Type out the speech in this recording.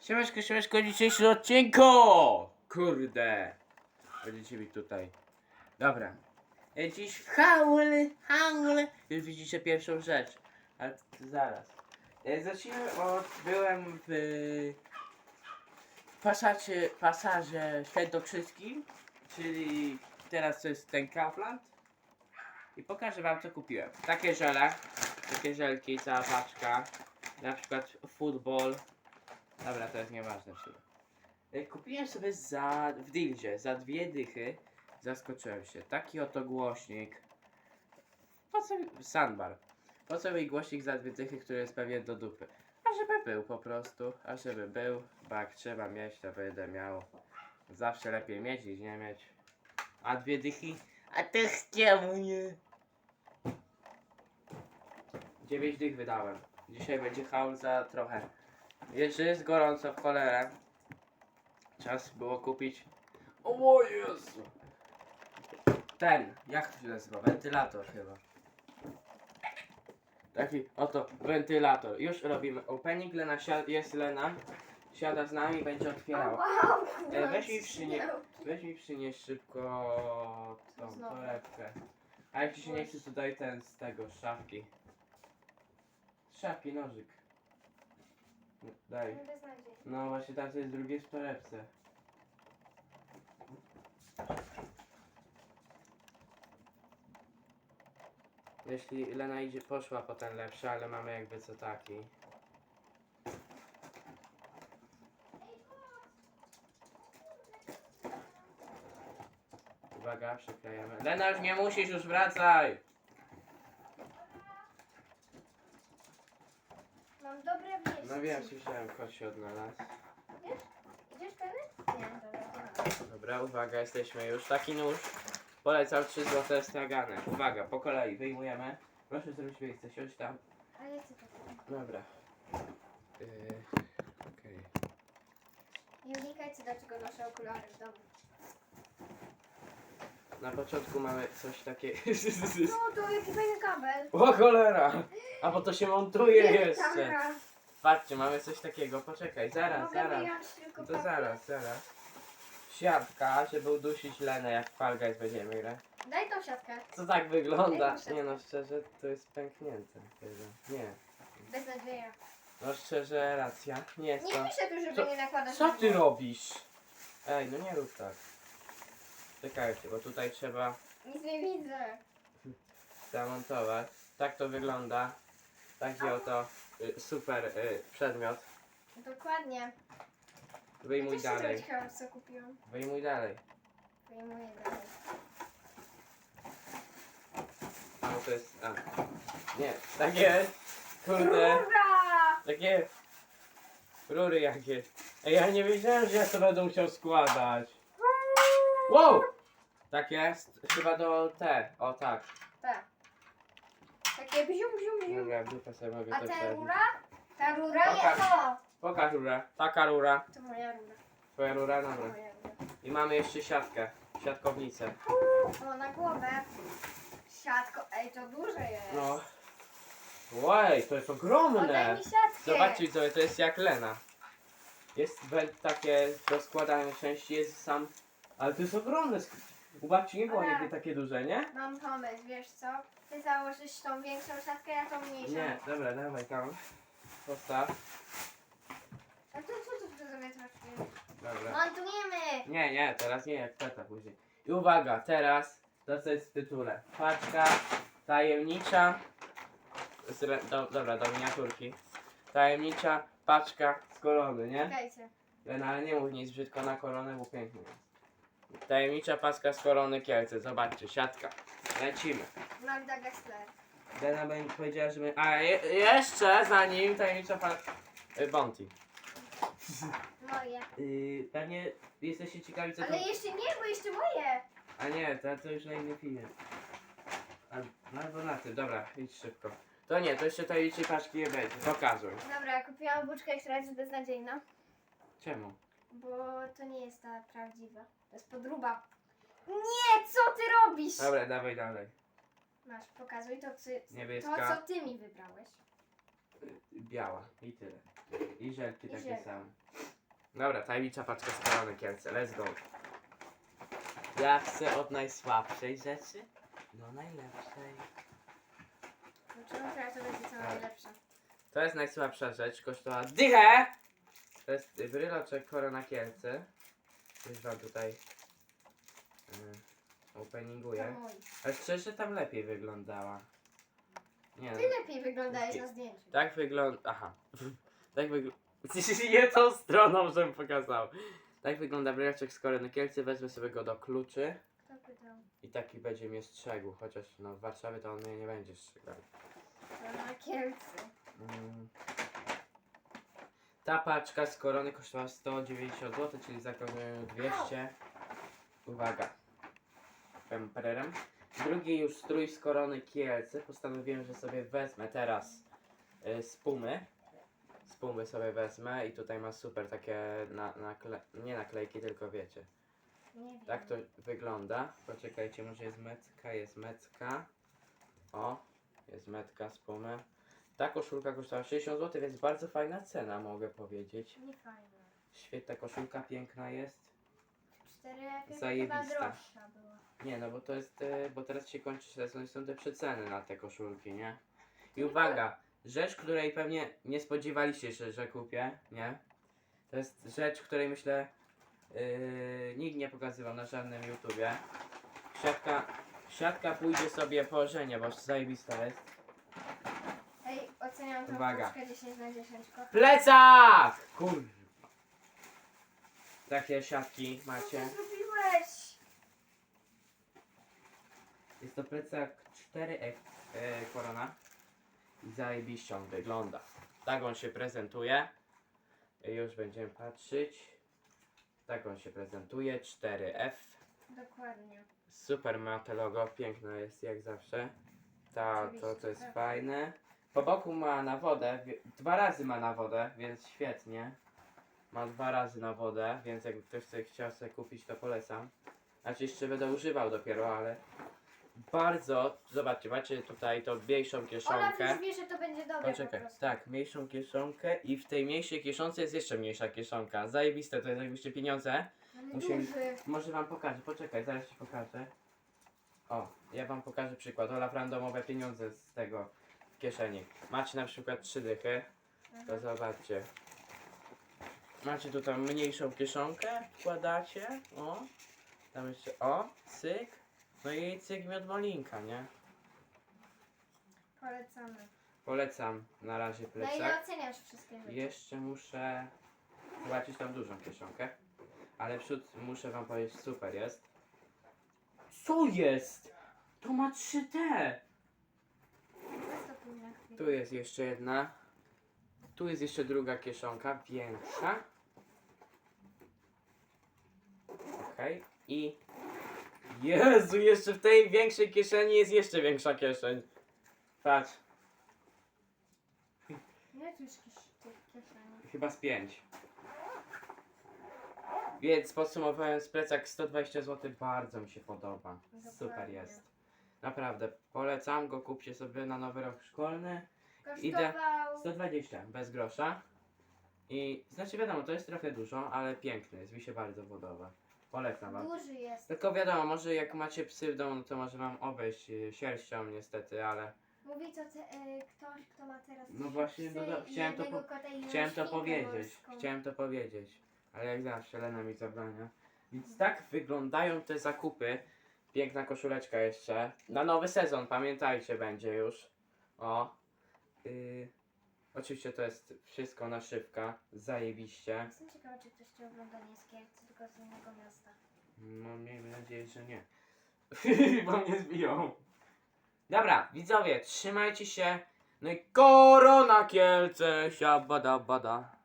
Siemaszko, siemaszko, dzisiejszy odcinku! Kurde! Będziecie mi tutaj. Dobra. E, Dziś haul, haul. Już widzicie pierwszą rzecz. Ale zaraz. E, Zacznijmy od... Byłem w... Pasacie, pasażer świętokrzyskim, czyli teraz to jest ten Kaufland. I pokażę wam co kupiłem. Takie żele, takie żelki, cała paczka. Na przykład futbol, Dobra, to jest nieważne w. E, Kupiłem sobie za, w Dildzie za dwie dychy. Zaskoczyłem się. Taki oto głośnik. Po co mi, sandbar. Po co mi głośnik za dwie dychy, który jest pewnie do dupy? A żeby był po prostu. A żeby był. Bo jak trzeba mieć, to będę miał. Zawsze lepiej mieć niż nie mieć. A dwie dychy? A tych czemu nie? Dziewięć dych wydałem. Dzisiaj będzie haul za trochę. Jeszcze jest gorąco w cholerę. Czas było kupić. O Jezu! Ten, jak to się nazywa? Wentylator chyba. Taki oto wentylator. Już robimy opening. Lena jest Lena. Siada z nami, będzie otwierała. E, weź mi przynieś, weź mi przynieś szybko tą torebkę. A jak ci się nie chce, to daj ten z tego, z szafki. Z szafki nożyk. Daj. No właśnie tam jest drugie w torebce. Jeśli Lena idzie, poszła po ten lepszy, ale mamy jakby co taki. Uwaga, przyklejemy. Lena, już nie musisz, już wracaj! Mam dobre wieści. No wiem, słyszałem, kot się odnalazł. Idziesz tędy? Nie, dobra. Dobra, uwaga, jesteśmy już. Taki nóż. Polecam 3 złote stragane. Uwaga, po kolei wyjmujemy. Proszę zrobić miejsce, siądź tam. A ja chcę to. Dobra. Yy, Okej. Nie unikajcie dlaczego noszę okulary w domu. Na początku mamy coś takiego. No to jaki fajny kabel. o cholera! A bo to się montuje jeszcze. taka. Patrzcie, mamy coś takiego. Poczekaj, zaraz, Mogę zaraz. wyjąć tylko to papier? zaraz, zaraz. Siatka, żeby udusić Lenę, jak Fall Guys będziemy grać. Daj tą siatkę. Co tak wygląda? Nie no, szczerze, to jest pęknięte. chyba. Nie. Beznadzieja. No szczerze, racja. Nie jest Nie to. piszę tu, żeby Co- nie nakładać Co ty robisz? Ej, no nie rób tak. Czekajcie, bo tutaj trzeba Nic nie widzę. zamontować. Tak to wygląda. Taki oto super y, przedmiot. Dokładnie. Wyjmuj Też się dalej. ciekawa co kupiłam. Wyjmuj dalej. Wyjmuję dalej. A bo to jest. A. Nie, takie. Kurde. Rura! Takie. Rury jakie. Ej, ja nie wiedziałem, że ja to będę musiał składać. Wow! Tak jest. Chyba do te. O tak. Tak. Takie bzium, bzium, bzium. Dobra, w dupę sobie mogę A to ta wsadzić. rura? Ta rura Pokaż. nie to. Pokaż rurę. Taka rura. To moja rura. Twoja rura, To dobra. moja rura. I mamy jeszcze siatkę. Siatkownicę. O, na głowę. Siatko. Ej, to duże jest. No. Łej, to jest Oddaj ogromne. mi siatkę. Zobaczcie widzowie, to jest jak Lena. Jest takie do składania części, jest sam. Ale to jest ogromne. U babci nie było nigdy takie duże, nie? Mam pomysł, wiesz co? Ty założysz tą większą siatkę, ja tą mniejszą. Nie, dobra, dawaj tam. Postaw. A to co tu przeze mnie trafiło? Dobra. Montujemy! Nie, nie, teraz nie, jak tata później. I uwaga, teraz to co jest w tytule. Paczka tajemnicza. Do, dobra, do miniaturki. Tajemnicza paczka z korony, nie? Dajcie. Lena, ale nie mów nic brzydko na koronę, bo pięknie jest. Tajemnicza paczka z korony Kielce. Zobaczcie, siatka. Lecimy. Magda Gessler. Lena będzie powiedziała, że my... A, je, jeszcze zanim tajemnicza paczka... Y, Bounty. Moje. Yy, pewnie jesteście ciekawi co to... Ale jeszcze nie, bo jeszcze moje. A nie, to, to już na inny film. Al- No albo na tym, dobra, idź szybko. To nie, to jeszcze tajemniczej paczki nie będzie. Pokazuj. Dobra, kupiłam buczkę, która jest beznadziejna. Czemu? Bo to nie jest ta prawdziwa. To jest podruba. Nie, co ty robisz? Dobra, dawaj dalej. Masz, pokazuj to, co, to, Niebieska. co ty mi wybrałeś. Biała i tyle. I żelki I takie żelki. same. Dobra, tajemnicza paczka z kielce, let's go. Ja chcę od najsłabszej rzeczy do najlepszej. No czemu teraz to będzie co Tak. najlepsze? To jest najsłabsza rzecz, kosztowała dychę! To jest bryloczek korona kielce. Wam tutaj yy, openinguję. To mój. Ale szczerze tam lepiej wyglądała. Nie no. Ty lepiej wyglądałeś na zdjęciu. Tak wygląda. Aha. Tak wygląda. Nie tą stroną, żebym pokazał. Tak wygląda bryloczek z korony kielce. Wezmę sobie go do kluczy. Kto pytał? I taki będzie mnie strzegł. Chociaż no w Warszawie to on mnie nie będzie strzegł. To na kielcy. Mm. Ta paczka z korony kosztowała 190 zł, czyli zakończenie 200. Uwaga. Pemperem. Drugi już strój z korony Kielce. Postanowiłem, że sobie wezmę teraz y, z Pumy. Z Pumy sobie wezmę i tutaj ma super takie na, nakle nie naklejki, tylko wiecie. Nie wiem. Tak to wygląda. Poczekajcie, może jest metka, jest metka. O, jest metka z Pumy. Ta koszulka kosztowała 60 zł, więc bardzo fajna cena, mogę powiedzieć. Nie fajne. Świetna koszulka, piękna jest. 4 F chyba Zajebista. droższa była. Nie, no bo to jest, e, bo teraz się kończy sezon i są te przeceny na te koszulki, nie? I uwaga, rzecz, której pewnie nie spodziewaliście się, że kupię, nie? To jest rzecz, której myślę yy, nikt nie pokazywał na żadnym YouTubie. Siatka, siatka pójdzie sobie po żenie, bo zajebista jest. Oceniam tą Uwaga. paczkę 10 na 10. Kocham. Plecak! Kur... Takie siatki Co macie. ty zrobiłeś? Jest to plecak 4F e, Korona. I zajebiście on wygląda. Tak on się prezentuje. E, Już będziemy patrzeć. Tak on się prezentuje. 4F. Dokładnie. Super ma te logo. Piękne jest jak zawsze. Ta, to, to jest tak. fajne. Po boku ma na wodę. Dwa razy ma na wodę, więc świetnie. Ma dwa razy na wodę, więc jakby ktoś sobie chciał sobie kupić, to polecam. Znaczy jeszcze będę używał dopiero, ale bardzo, zobaczcie, macie tutaj tą mniejszą kieszonkę. już wie, że to będzie dobre po Poczekaj, prostu. tak, mniejszą kieszonkę i w tej mniejszej kieszonce jest jeszcze mniejsza kieszonka. Zajebiste, to jest jakbyście pieniądze. Ale Musimy- duży. Może wam pokażę, poczekaj, zaraz ci pokażę. O, ja wam pokażę przykład. Olaf randomowe pieniądze z tego kieszeni. Macie na przykład trzy dychy, to Aha. zobaczcie. Macie tutaj mniejszą kieszonkę, wkładacie, o. Tam jeszcze, o, cyk. No i cyk miód molinka, nie? Polecamy. Polecam na razie Na ile plecak. oceniasz wszystkie rzeczy? Jeszcze muszę zobaczyć tam dużą kieszonkę. Ale przód muszę wam powiedzieć, super jest. Co jest? To ma 3T! Tu jest jeszcze jedna. Tu jest jeszcze druga kieszonka, większa. Okej. I... Jezu, jeszcze w tej większej kieszeni jest jeszcze większa kieszeń. Patrz, Ile tu jest kies- tych kieszeni? chyba z pięć. Więc podsumowując, plecak 120 zł bardzo mi się podoba. Super jest. Naprawdę, polecam go, kupcie sobie na nowy rok szkolny. Idę. Kosztował... 120, bez grosza. I znaczy wiadomo, to jest trochę dużo, ale piękny jest, mi się bardzo podoba. Polecam wam. Duży jest. Tylko wiadomo, może jak macie psy w domu, no to może wam obejść y, sierścią niestety, ale Mówi to te, e, ktoś, kto ma teraz No trzy właśnie, psy no i chciałem to jednego po- kota i chciałem to świnkę powiedzieć. morską. Chciałem to powiedzieć. Ale jak zawsze Lena mi zabrania. Więc tak wyglądają te zakupy. Piękna koszuleczka jeszcze. Na nowy sezon, pamiętajcie, będzie już. O. Y, oczywiście to jest wszystko naszywka. Zajebiście. Jestem ciekawa, czy ktoś cię ogląda nie z Kielcy, tylko z innego miasta. No miejmy nadzieję, że nie. Bo mnie zbiją. Dobra, widzowie, trzymajcie się. No i korona Kielce, siabada bada.